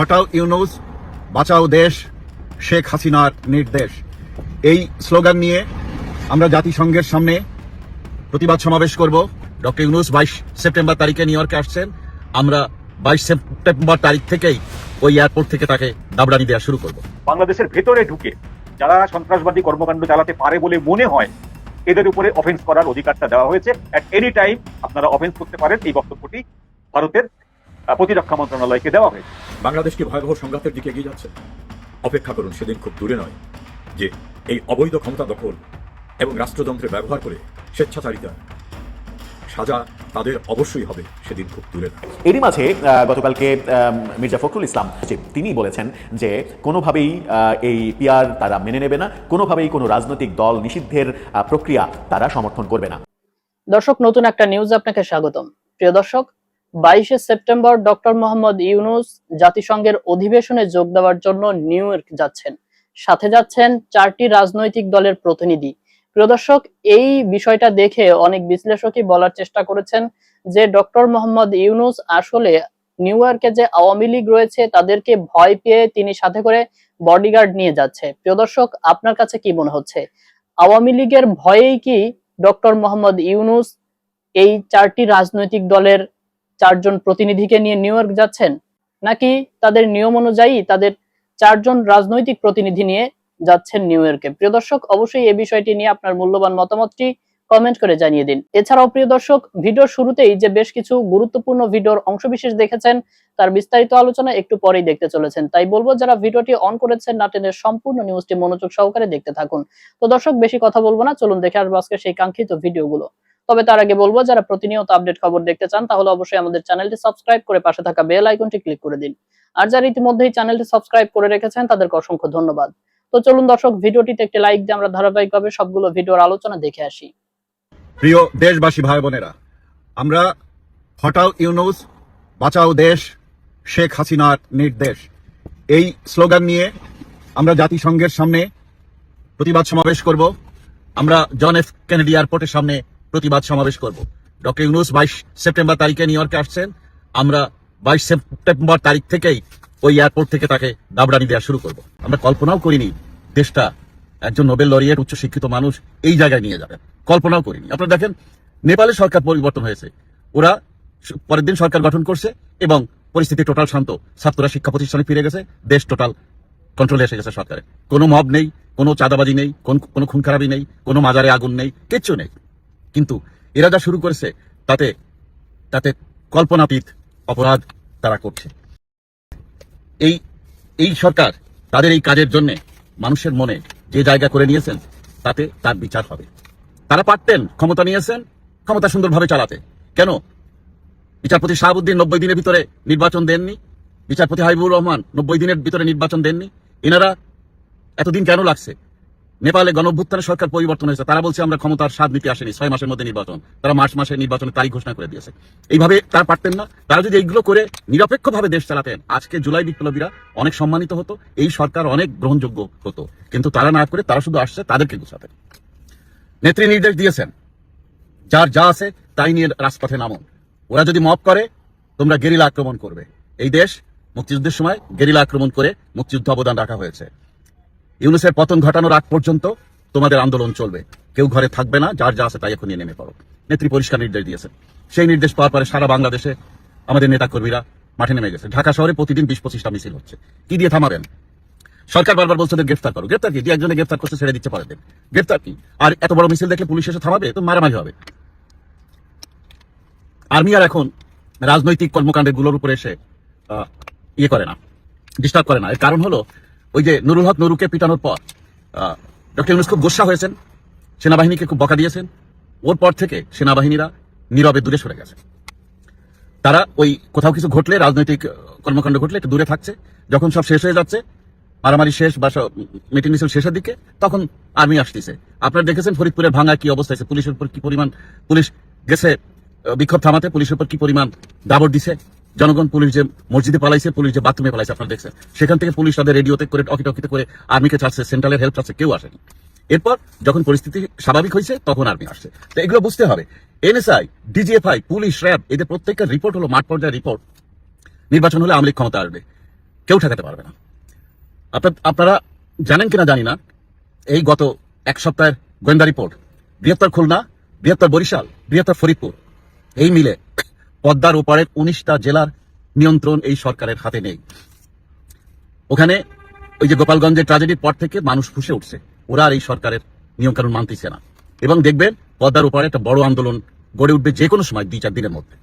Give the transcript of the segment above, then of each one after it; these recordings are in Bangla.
হটাও ইউনুস, বাঁচাও দেশ, শেখ হাসিনার নির্দেশ। এই স্লোগান নিয়ে আমরা জাতিসংঘের সামনে প্রতিবাদ সমাবেশ করব। ডক্টর ইউনুস বাইশ সেপ্টেম্বর তারিখে নিউ ইয়র্কে আসছেন। আমরা বাইশ সেপ্টেম্বর তারিখ থেকেই ওই এয়ারপোর্ট থেকে তাকে দাবড়ানি দেওয়া শুরু করব। বাংলাদেশের ভেতরে ঢুকে যারা সন্ত্রাসবাদী কর্মকাণ্ড চালাতে পারে বলে মনে হয়, এদের উপরে অফেন্স করার অধিকারটা দেওয়া হয়েছে। অ্যাট এনি টাইম আপনারা অফেন্স করতে পারেন এই বক্তব্যটি ভারতের প্রতিরক্ষা মন্ত্রণালয়কে দেওয়া হয়েছে। বাংলাদেশ কি ভয়াবহ সংঘাতের দিকে এগিয়ে যাচ্ছে? অপেক্ষা করুন সেদিন খুব দূরে নয় যে এই অবৈধ ক্ষমতা দখল এবং রাষ্ট্রযন্ত্রের ব্যবহার করে স্বেচ্ছাচারিতা সাজা তাদের অবশ্যই হবে সেদিন খুব দূরে এরই মাঝে আহ, গতকালকে আহ, মির্জা ফখরুল ইসলাম যে তিনি বলেছেন যে কোনোভাবেই আহ, এই পিআর তারা মেনে নেবে না কোনোভাবেই কোনো রাজনৈতিক দল নিষিদ্ধের আহ, প্রক্রিয়া তারা সমর্থন করবে না। দর্শক নতুন একটা নিউজ আপনাকে স্বাগতম। প্রিয় দর্শক বাইশে সেপ্টেম্বর ডক্টর মোহাম্মদ ইউনুস জাতিসংঘের অধিবেশনে যোগ দেওয়ার জন্য নিউ ইয়র্ক যাচ্ছেন। সাথে যাচ্ছেন চারটি রাজনৈতিক দলের প্রতিনিধি। প্রিয় দর্শক, এই বিষয়টা দেখে অনেক বিশ্লেষকই বলার চেষ্টা করেছেন যে ডক্টর মোহাম্মদ ইউনুস আসলে নিউ ইয়র্কে যে আওয়ামী লীগ রয়েছে, তাদেরকে ভয় পেয়ে তিনি সাথে করে বডিগার্ড নিয়ে যাচ্ছে। প্রিয় দর্শক, আপনার কাছে কি মনে হচ্ছে? আওয়ামী লীগের ভয়েই কি ডক্টর মোহাম্মদ ইউনুস এই চারটি রাজনৈতিক দলের চারজন প্রতিনিধিকে নিয়ে নিউ ইয়র্ক যাচ্ছেন? নাকি তাদের নিয়ম অনুযায়ী তাদের চারজন রাজনৈতিক প্রতিনিধি নিয়ে যাচ্ছেন নিউ ইয়র্কে? প্রিয় দর্শক, অবশ্যই এই বিষয়টি নিয়ে আপনার মূল্যবান মতামতটি কমেন্ট করে জানিয়ে দিন। এছাড়াও, প্রিয় দর্শক ভিডিওর শুরুতেই যে বেশ কিছু গুরুত্বপূর্ণ ভিডিওর অংশবিশেষ দেখেছেন, তার বিস্তারিত আলোচনা একটু পরেই দেখতে চলেছেন। তাই বলব, যারা ভিডিওটি অন করেছেন নাটেনের সম্পূর্ণ নিউজটি মনোযোগ সহকারে দেখতে থাকুন। তো দর্শক, বেশি কথা বলব না, চলুন দেখে আসব আজকে সেই কাঙ্ক্ষিত ভিডিওগুলো। তবে তার আগে বলব, যারা প্রতিনিয়ত আপডেট খবর দেখতে চান, তাহলে অবশ্যই আমাদের চ্যানেলটি সাবস্ক্রাইব করে পাশে থাকা বেল আইকনটি ক্লিক করে দিন। আর যারা ইতিমধ্যেই চ্যানেলটি সাবস্ক্রাইব করে রেখেছেন, তাদেরকে অসংখ্য ধন্যবাদ। তো চলুন দর্শক, ভিডিওটিতে একটি লাইক দিয়ে আমরা ধারাবাহিকভাবে সবগুলো ভিডিওর আলোচনা দেখে আসি। প্রিয় দেশবাসী ভাই বোনেরা, আমরা হটাও ইউনুস, বাঁচাও দেশ, শেখ হাসিনার নির্দেশ। এই স্লোগান নিয়ে আমরা জাতিসংঘের সামনে প্রতিবাদ সমাবেশ করব। আমরা জন এফ কেনেডি এয়ারপোর্টের সামনে প্রতিবাদ সমাবেশ করব। ডক্টর ইউনুস বাইশ সেপ্টেম্বর তারিখে নিউ ইয়র্কে আসছেন। আমরা বাইশ সেপ্টেম্বর তারিখ থেকেই ওই এয়ারপোর্ট থেকে তাকে দাবড়ানি দেওয়া শুরু করব। আমরা কল্পনাও করিনি দেশটা একজন নোবেল লরিয়েট উচ্চশিক্ষিত মানুষ এই জায়গায় নিয়ে যাবেন কল্পনাও করিনি। আপনারা দেখেন নেপালে সরকার পরিবর্তন হয়েছে। ওরা পরের দিন সরকার গঠন করছে এবং পরিস্থিতি টোটাল শান্ত। ছাত্ররা শিক্ষা প্রতিষ্ঠানে ফিরে গেছে, দেশ টোটাল কন্ট্রোলে এসে গেছে সরকারের কোনো মব নেই, কোনো চাঁদাবাজি নেই, কোন- কোনো খুন খারাপি নেই, কোনো মাজারে আগুন নেই, কিচ্ছু নেই। কিন্তু এরা যা শুরু করেছে, তাতে তাতে কল্পনাতীত অপরাধ তারা করছে। এই এই সরকার তাদের এই কাজের জন্য মানুষের মনে যে জায়গা করে নিয়েছেন, তাতে তার বিচার হবে। তারা পারতেন ক্ষমতা নিয়েছেন, ক্ষমতা সুন্দরভাবে চালাতে। কেন? বিচারপতি শাহাবুদ্দিন নব্বই দিনের ভিতরে নির্বাচন দেননি। বিচারপতি হাবিবুর রহমান নব্বই দিনের ভিতরে নির্বাচন দেননি। এনারা এতদিন কেন লাগছে? নেপালে গণভ্যুত্থানের সরকার পরিবর্তন হয়েছে। তারা বলছে আমরা ক্ষমতার স্বাদ নিতে আসেনি, ছয় মাসের মধ্যে নির্বাচন। তারা মার্চ মাসে নির্বাচনের তারিখ ঘোষণা করে দিয়েছে। এইভাবে তারা পারতেন না। তারা যদি এইগুলো করে নিরপেক্ষভাবে দেশ চালাতেন, আজকে জুলাই বিপ্লবীরা অনেক সম্মানিত হতো, এই সরকার অনেক গ্রহণযোগ্য হতো। কিন্তু তারা না করে, তারা শুধু আসছে তাদেরকে গুছাতে। নেত্রী নির্দেশ দিয়েছেন, যার যা আছে তাই নিয়ে রাজপথে নামুন। ওরা যদি মপ করে, তোমরা গেরিলা আক্রমণ করবে। এই দেশ মুক্তিযুদ্ধের সময় গেরিলা আক্রমণ করে মুক্তিযুদ্ধ অবদান রাখা হয়েছে। ইউনুসের পতন ঘটানোর আগ পর্যন্ত তোমাদের আন্দোলন চলবে। কেউ ঘরে থাকবে না, যার যা আছে তাই এখন নেমে পড়ো। নেত্রী পরিষ্কার নির্দেশ দিয়েছেন। সেই নির্দেশ পাওয়ার পরে সারা বাংলাদেশে আমাদের নেতা কর্মীরা মাঠে নেমে গেছে। ঢাকা শহরে প্রতিদিন বিশ পঁচিশটা মিছিল হচ্ছে। কি দিয়ে থামাবেন? সরকার বারবার বলছে গ্রেফতার করো। গ্রেফতার কি? যে একজনে গ্রেফতার করছে ছেড়ে দিচ্ছে পরের গ্রেফতার কি? আর এত বড় মিছিল দেখলে পুলিশ এসে থামাবে? তো মারামারি হবে। আর্মি আর এখন রাজনৈতিক কর্মকাণ্ডেরগুলোর উপরে এসে ইয়ে করে না, ডিস্টার্ব করে না। এর কারণ হলো ওই যে নুরুল হক নুরুকে পিটানোর পর ডক্টর ইউনুস খুব গোসা হয়েছেন, সেনাবাহিনীকে খুব বকা দিয়েছেন, ওর পর থেকে সেনাবাহিনীরা নীরবে দূরে সরে গেছে। তারা ওই কোথাও কিছু ঘটলে, রাজনৈতিক কর্মকাণ্ড ঘটলে একটু দূরে থাকছে, যখন সব শেষ হয়ে যাচ্ছে, মারামারি শেষ বা মিটিং মিছিল শেষের দিকে, তখন আর্মি আসতেছে। আপনারা দেখেছেন ফরিদপুরের ভাঙা কি অবস্থা আছে পুলিশের উপর কি পরিমাণ, পুলিশ গেছে বিক্ষোভ থামাতে পুলিশের উপর কি পরিমাণ দাবর দিছে? জনগণ পুলিশ যে মসজিদে পালাইছে, পুলিশ যে বাথরুমে পালাইছে, আপনারা দেখছেন। সেখান থেকে পুলিশ তাদের রেডিওতে করে টকি টকিতে করে আর্মিকে চাচ্ছে সেন্ট্রালের হেল্প চাচ্ছে কেউ আসেনি। এরপর যখন পরিস্থিতি স্বাভাবিক হয়েছে, তখন আর্মি আসছে। তো এগুলো বুঝতে হবে। এনএসআই ডিজিএফআই পুলিশ, র্যাব, এদের প্রত্যেকের রিপোর্ট হলো মাঠ পর্যায়ের রিপোর্ট নির্বাচন হলে আওয়ামী ক্ষমতা আসবে। কেউ ঠেকাতে পারবে না। আপনারা জানেন কিনা জানি না, এই গত এক সপ্তাহের গোয়েন্দা রিপোর্ট বৃহত্তর খুলনা, বৃহত্তর বরিশাল, বৃহত্তর ফরিদপুর, এই মিলে পদ্মার ওপারের উনিশটা জেলার নিয়ন্ত্রণ এই সরকারের হাতে নেই। ওখানে ওই যে গোপালগঞ্জের ট্রাজেডির পর থেকে মানুষ ফুসে উঠছে। ওরা আর এই সরকারের নিয়মকানুন মানতেছে না। এবং দেখবেন, পদ্মার উপরে একটা বড় আন্দোলন গড়ে উঠবে যে কোনো সময় দুই চার দিনের মধ্যে।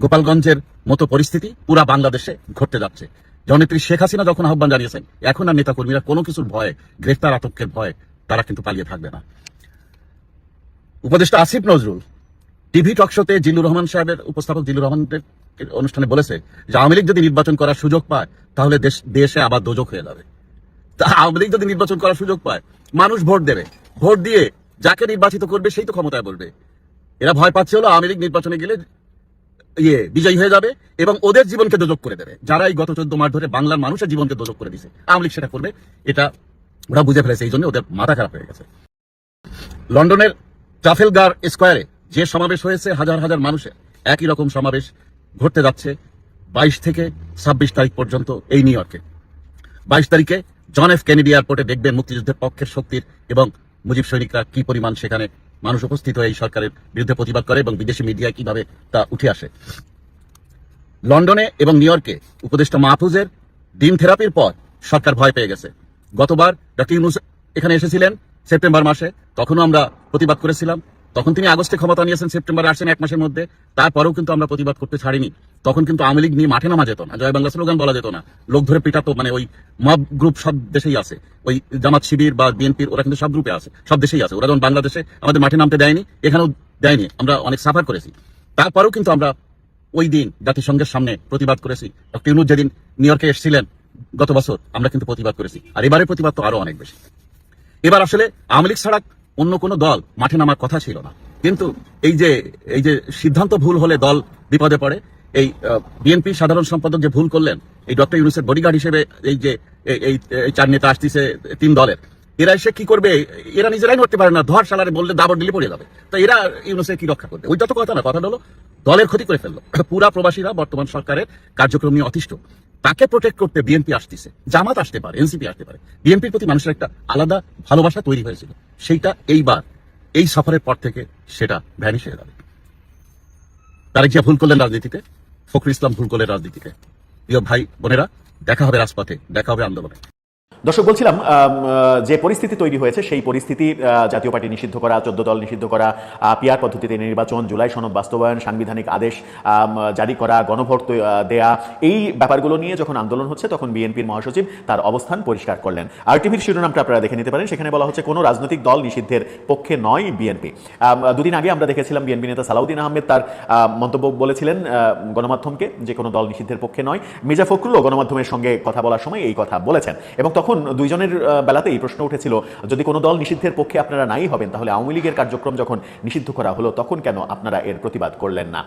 গোপালগঞ্জের মতো পরিস্থিতি পুরা বাংলাদেশে ঘটতে যাচ্ছে। জননেত্রী শেখ হাসিনা যখন আহ্বান জানিয়েছেন, এখন আর নেতাকর্মীরা কোনো কিছুর ভয়ে, গ্রেফতার আতঙ্কের ভয়ে তারা কিন্তু পালিয়ে থাকবে না। উপদেষ্টা আসিফ নজরুল টিভি টক শোতে জিল্লুর রহমান সাহেবের উপস্থাপক জিল্লুর রহমানের অনুষ্ঠানে বলেছে যে আওয়ামী লীগ যদি নির্বাচন করার সুযোগ পায়, তাহলে দেশ আবার দোজক হয়ে যাবে। তা আওয়ামী লীগ যদি নির্বাচন করার সুযোগ পায়, মানুষ ভোট দেবে। ভোট দিয়ে যাকে নির্বাচিত করবে, সেই তো ক্ষমতায় বলবে। এরা ভয় পাচ্ছে হলো আওয়ামী লীগ নির্বাচনে গেলে ইয়ে বিজয়ী হয়ে যাবে এবং ওদের জীবনকে দোজক করে দেবে। যারা এই গত চোদ্দ মাস ধরে বাংলার মানুষের জীবনকে দোজক করে দিছে আওয়ামী লীগ সেটা করবে। এটা ওরা বুঝে ফেলেছে, এই জন্য ওদের মাথা খারাপ হয়ে গেছে। লন্ডনের ট্রাফেলগার স্কোয়ারে যে সমাবেশ হয়েছে হাজার হাজার মানুষের, একই রকম সমাবেশ ঘটতে যাচ্ছে বাইশ থেকে ছাব্বিশ তারিখ পর্যন্ত এই নিউ ইয়র্কে। বাইশ তারিখে জন এফ কেনেডি এয়ারপোর্টে দেখবেন মুক্তিযুদ্ধের পক্ষের শক্তির এবং মুজিব সৈনিকরা কি পরিমাণ সেখানে মানুষ উপস্থিত হয়ে এই সরকারের বিরুদ্ধে প্রতিবাদ করে এবং বিদেশি মিডিয়ায় কীভাবে তা উঠে আসে। লন্ডনে এবং নিউ ইয়র্কে উপদেষ্টা মাহফুজের ডিম থেরাপির পর সরকার ভয় পেয়ে গেছে। গতবার ডক্টর ইউনুস এখানে এসেছিলেন সেপ্টেম্বর মাসে, তখনও আমরা প্রতিবাদ করেছিলাম। তখন তিনি আগস্টে ক্ষমতা নিয়েছেন, সেপ্টেম্বরে আসেন এক মাসের মধ্যে। তারপরেও কিন্তু আমরা প্রতিবাদ করতে ছাড়িনি। তখন কিন্তু আওয়ামী লীগ নিয়ে মাঠে নামা যেত না, জয় বাংলা স্লোগান বলা যেত না। লোক ধরে পিটাতো মানে ওই মব গ্রুপ সব দেশেই আছে। ওই জামাত শিবির বা বিএনপির, ওরা কিন্তু সব গ্রুপে আছে, সব দেশেই আছে। ওরা যেমন বাংলাদেশে আমাদের মাঠে নামতে দেয়নি, এখানেও দেয়নি। আমরা অনেক সাফার করেছি। তারপরেও কিন্তু আমরা ওই দিন জাতিসংঘের সামনে প্রতিবাদ করেছি। ডক্টর ইউনুস যেদিন নিউ ইয়র্কে এসেছিলেন গত বছর, আমরা কিন্তু প্রতিবাদ করেছি। আর এবারে প্রতিবাদ তো আরও অনেক বেশি। এবার আসলে আওয়ামী লীগ ছাড়া অন্য কোনো দল মাঠে নামার কথা ছিল না। কিন্তু এই যে এই যে সিদ্ধান্ত ভুল হলে দল বিপদে পড়ে, এই বিএনপি সাধারণ সম্পাদক যে ভুল করলেন, এই ডক্টর ইউনুসের বডিগার্ড হিসেবে এই যে, এই- চার নেতা আসতেছে তিন দলের, এরা এসে কি করবে? এরা নিজেরাই নড়তে পারে না ধর সালারে বললে দাবর দিলে পড়ে যাবে। তো এরা ইউনুসের কি রক্ষা করবে? ওইটা তো কথা না, কথা হলো দলের ক্ষতি করে ফেলল। পুরা প্রবাসীরা বর্তমান সরকারের কার্যক্রম নিয়ে অতিষ্ঠ। তাকে প্রোটেক্ট করতে বিএনপি আসতেছে, জামাত আসতে পারে এনসিপি আসতে পারে। বিএনপির প্রতি মানুষের একটা আলাদা ভালোবাসা তৈরি হয়েছিল। সেইটা এইবার, এই সফরের পর থেকে সেটা ভ্যানিশ হয়ে যাবে। তারেক ভুল করলেন রাজনীতিতে, ফখরুল ইসলাম ভুল করলেন রাজনীতিতে। প্রিয় ভাই, বোনেরা, দেখা হবে রাজপথে, দেখা হবে আন্দোলনে। দর্শক, বলছিলাম যে পরিস্থিতি তৈরি হয়েছে, সেই পরিস্থিতি জাতীয় পার্টি নিষিদ্ধ করা, চোদ্দ দল নিষিদ্ধ করা পিয়ার পদ্ধতিতে নির্বাচন, জুলাই সনদ বাস্তবায়ন, সাংবিধানিক আদেশ জারি করা, গণভোট দেয়া, এই ব্যাপারগুলো নিয়ে যখন আন্দোলন হচ্ছে, তখন বিএনপির মহাসচিব তার অবস্থান পরিষ্কার করলেন। আর টিভির শিরোনামটা আপনারা দেখে নিতে পারেন, সেখানে বলা হচ্ছে, কোনো রাজনৈতিক দল নিষিদ্ধের পক্ষে নয় বিএনপি। দুদিন আগে আমরা দেখেছিলাম, বিএনপি নেতা সালাউদ্দিন আহমেদ তার মন্তব্য বলেছিলেন গণমাধ্যমকে যে কোনো দল নিষিদ্ধের পক্ষে নয়। মির্জা ফখরুলও গণমাধ্যমের সঙ্গে কথা বলার সময় এই কথা বলেছেন। এবং তখন দুইজনের বেলাতেই প্রশ্ন উঠেছিল যদি কোনো দল নিষিদ্ধের পক্ষে আপনারা নাই হবেন তাহলে আওয়ামী লীগের কার্যক্রম যখন নিষিদ্ধ করা হলো তখন কেন আপনারা এর প্রতিবাদ করলেন না?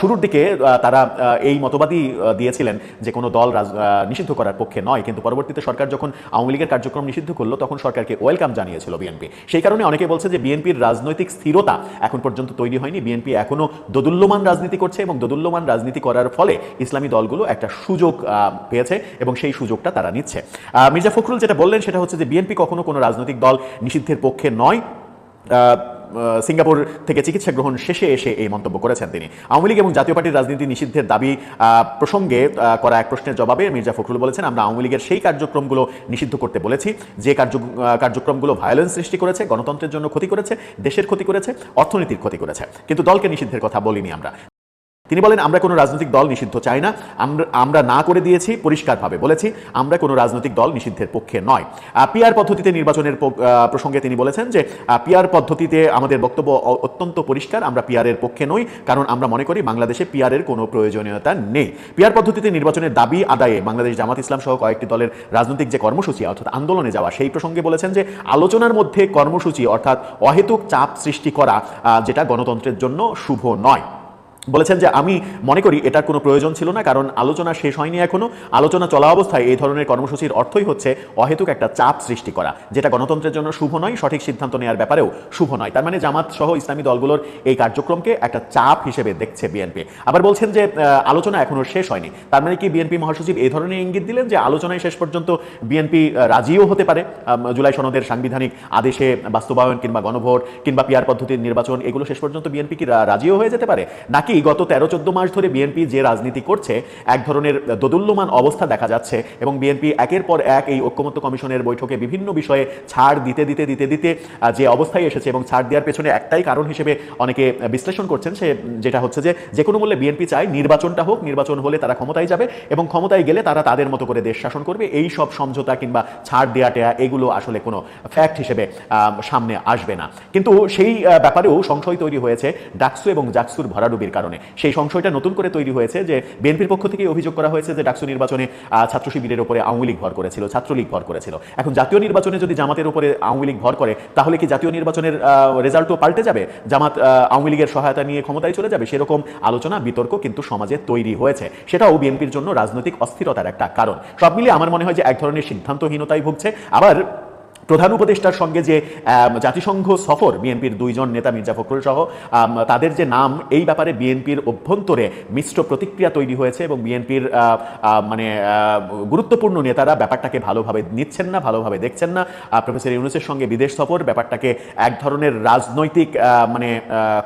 শুরুর দিকে তারা এই মতবাদই দিয়েছিলেন যে কোনো দল নিষিদ্ধ করার পক্ষে নয় কিন্তু পরবর্তীতে সরকার যখন আওয়ামী লীগের কার্যক্রম নিষিদ্ধ করল তখন সরকারকে ওয়েলকাম জানিয়েছিল বিএনপি। সেই কারণে অনেকে বলছে যে বিএনপির রাজনৈতিক স্থিরতা এখন পর্যন্ত তৈরি হয়নি। বিএনপি এখনও দোদুল্যমান রাজনীতি করছে এবং দোদুল্যমান রাজনীতি করার ফলে ইসলামী দলগুলো একটা সুযোগ পেয়েছে এবং সেই সুযোগটা তারা নিচ্ছে। আহ, মির্জা ফখরুল যেটা বললেন, সেটা হচ্ছে যে বিএনপি কখনো কোনো রাজনৈতিক দল নিষিদ্ধের পক্ষে নয়। সিঙ্গাপুর থেকে চিকিৎসা গ্রহণ শেষে এসে এই মন্তব্য করেছেন তিনি। আওয়ামী লীগ এবং জাতীয় পার্টির রাজনীতি নিষিদ্ধের দাবি প্রসঙ্গে করা এক প্রশ্নের জবাবে মির্জা ফখরুল বলেছেন, আমরা আওয়ামী লীগের সেই কার্যক্রমগুলো নিষিদ্ধ করতে বলেছি, যে কার্য কার্যক্রমগুলো ভায়োলেন্স সৃষ্টি করেছে, গণতন্ত্রের জন্য ক্ষতি করেছে, দেশের ক্ষতি করেছে, অর্থনীতির ক্ষতি করেছে। কিন্তু দলকে নিষিদ্ধের কথা বলিনি আমরা। তিনি বলেন, আমরা কোনো রাজনৈতিক দল নিষিদ্ধ চাই না। আমরা না করে দিয়েছি, পরিষ্কারভাবে বলেছি, আমরা কোনো রাজনৈতিক দল নিষিদ্ধের পক্ষে নয়। পিআর পদ্ধতিতে নির্বাচনের প্রসঙ্গে তিনি বলেছেন যে পিআর পদ্ধতিতে আমাদের বক্তব্য অত্যন্ত পরিষ্কার। আমরা পিআরের পক্ষে নই, কারণ আমরা মনে করি বাংলাদেশে পিআরের কোনো প্রয়োজনীয়তা নেই। পিআর পদ্ধতিতে নির্বাচনের দাবি আদায়ে বাংলাদেশ জামাত ইসলাম সহ কয়েকটি দলের রাজনৈতিক যে কর্মসূচি, অর্থাৎ আন্দোলনে যাওয়া, সেই প্রসঙ্গে বলেছেন যে, আলোচনার মধ্যে কর্মসূচি, অর্থাৎ অহেতুক চাপ সৃষ্টি করা যেটা গণতন্ত্রের জন্য শুভ নয়। বলেছেন যে আমি মনে করি এটার কোনো প্রয়োজন ছিল না, কারণ আলোচনা শেষ হয়নি এখনও। আলোচনা চলা অবস্থায় এই ধরনের কর্মসূচির অর্থই হচ্ছে অহেতুক একটা চাপ সৃষ্টি করা। যেটা গণতন্ত্রের জন্য শুভ নয়, সঠিক সিদ্ধান্ত নেওয়ার ব্যাপারেও শুভ নয়। তার মানে জামাত সহ ইসলামী দলগুলোর এই কার্যক্রমকে একটা চাপ হিসেবে দেখছে বিএনপি। আবার বলছেন যে আলোচনা এখনও শেষ হয়নি। তার মানে কি বিএনপি মহাসচিব এই ধরনের ইঙ্গিত দিলেন যে আলোচনায় শেষ পর্যন্ত বিএনপি রাজিও হতে পারে? জুলাই সনদের সাংবিধানিক আদেশে বাস্তবায়ন কিংবা গণভোট কিংবা পিয়ার পদ্ধতির নির্বাচন, এগুলো শেষ পর্যন্ত বিএনপি কি রাজিও হয়ে যেতে পারে? নাকি গত তেরো চোদ্দ মাস ধরে বিএনপি যে রাজনীতি করছে, এক ধরনের দোদুল্যমান অবস্থা দেখা যাচ্ছে এবং বিএনপি একের পর এক এই ঐক্যমত্য কমিশনের বৈঠকে বিভিন্ন বিষয়ে ছাড় দিতে দিতে দিতে দিতে যে অবস্থায় এসেছে এবং ছাড় দেওয়ার পেছনে একটাই কারণ হিসেবে অনেকে বিশ্লেষণ করছেন সে, যেটা হচ্ছে যে যে কোনো মূল্যে বিএনপি চায় নির্বাচনটা হোক, নির্বাচন হলে তারা ক্ষমতায় যাবে এবং ক্ষমতায় গেলে তারা তাদের মতো করে দেশ শাসন করবে। এই সব সমঝোতা কিংবা ছাড় দেয়া টেয়া এগুলো আসলে কোনো ফ্যাক্ট হিসেবে সামনে আসবে না। কিন্তু সেই ব্যাপারেও সংশয় তৈরি হয়েছে ডাকসু এবং জাকসুর ভরাডুবির কারণে। সেই সংশয়টা নতুন করে তৈরি হয়েছে যে বিএনপির পক্ষ থেকে অভিযোগ করা হয়েছে যে ডাকসু নির্বাচনে ছাত্র শিবিরের উপরে আওয়ামী লীগ ভর করেছিল, ছাত্রলীগ ভর করেছিল। এখন জাতীয় নির্বাচনে যদি জামাতের উপরে আওয়ামী লীগ ভর করে, তাহলে কি জাতীয় নির্বাচনের রেজাল্টও পাল্টে যাবে? জামাত আওয়ামী লীগের সহায়তা নিয়ে ক্ষমতায় চলে যাবে? সেরকম আলোচনা, বিতর্ক কিন্তু সমাজে তৈরি হয়েছে। সেটাও বিএনপির জন্য রাজনৈতিক অস্থিরতার একটা কারণ। সব মিলিয়ে আমার মনে হয় যে এক ধরনের সিদ্ধান্তহীনতাই ভুগছে। আবার প্রধান উপদেষ্টার সঙ্গে যে জাতিসংঘ সফর, বিএনপির দুইজন নেতা মির্জা ফখরুল সহ তাদের যে নাম, এই ব্যাপারে বিএনপির অভ্যন্তরে মিশ্র প্রতিক্রিয়া তৈরি হয়েছে এবং বিএনপির মানে গুরুত্বপূর্ণ নেতারা ব্যাপারটাকে ভালোভাবে নিচ্ছেন না, ভালোভাবে দেখছেন না। প্রফেসর ইউনুসের সঙ্গে বিদেশ সফর ব্যাপারটাকে এক ধরনের রাজনৈতিক মানে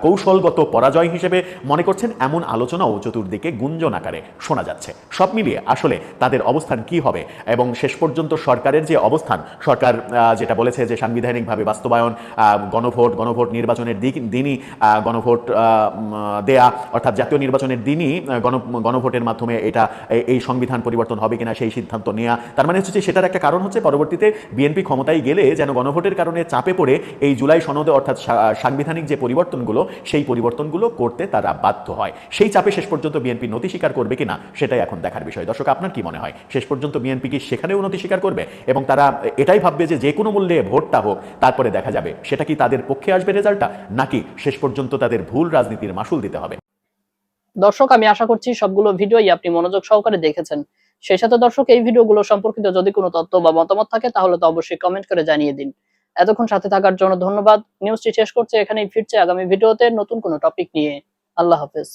কৌশলগত পরাজয় হিসেবে মনে করছেন। এমন আলোচনাও চতুর্দিকে গুঞ্জন আকারে শোনা যাচ্ছে। সব মিলিয়ে আসলে তাদের অবস্থান কি হবে এবং শেষ পর্যন্ত সরকারের যে অবস্থান, সরকার যেটা বলেছে যে সাংবিধানিকভাবে বাস্তবায়ন গণভোট গণভোট নির্বাচনের দিক, দিনই গণভোট দেয়া, অর্থাৎ জাতীয় নির্বাচনের দিনই গণ, গণভোটের মাধ্যমে এটা, এই সংবিধান পরিবর্তন হবে কিনা সেই সিদ্ধান্ত নেওয়া তার মানে হচ্ছে সেটার একটা কারণ হচ্ছে পরবর্তীতে বিএনপি ক্ষমতায় গেলে যেন গণভোটের কারণে চাপে পড়ে এই জুলাই সনদে অর্থাৎ সাংবিধানিক যে পরিবর্তনগুলো, সেই পরিবর্তনগুলো করতে তারা বাধ্য হয়। সেই চাপে শেষ পর্যন্ত বিএনপি নতি স্বীকার করবে কিনা, সেটাই এখন দেখার বিষয়। দর্শক, আপনার কি মনে হয়? শেষ পর্যন্ত বিএনপি কি সেখানেও নতি স্বীকার করবে? এবং তারা এটাই ভাববে যে যে কোনো মূল্যে ভোটটা হোক, তারপরে দেখা যাবে। সেটা কি তাদের পক্ষে আসবে রেজাল্টটা? নাকি শেষ পর্যন্ত তাদের ভুল রাজনীতির মাসুল দিতে হবে? দর্শক, আমি আশা করছি সবগুলো ভিডিওই আপনি মনোযোগ সহকারে দেখেছেন। সেই সাথে দর্শক, এই ভিডিওগুলো সম্পর্কিত যদি কোনো তথ্য বা মতামত থাকে, তাহলে তো অবশ্যই কমেন্ট করে জানিয়ে দিন। এতক্ষণ সাথে থাকার জন্য ধন্যবাদ। নিউজটি শেষ করছে, এখানেই ফিরছে আগামী ভিডিওতে নতুন কোনো টপিক নিয়ে। আল্লাহ হাফেজ।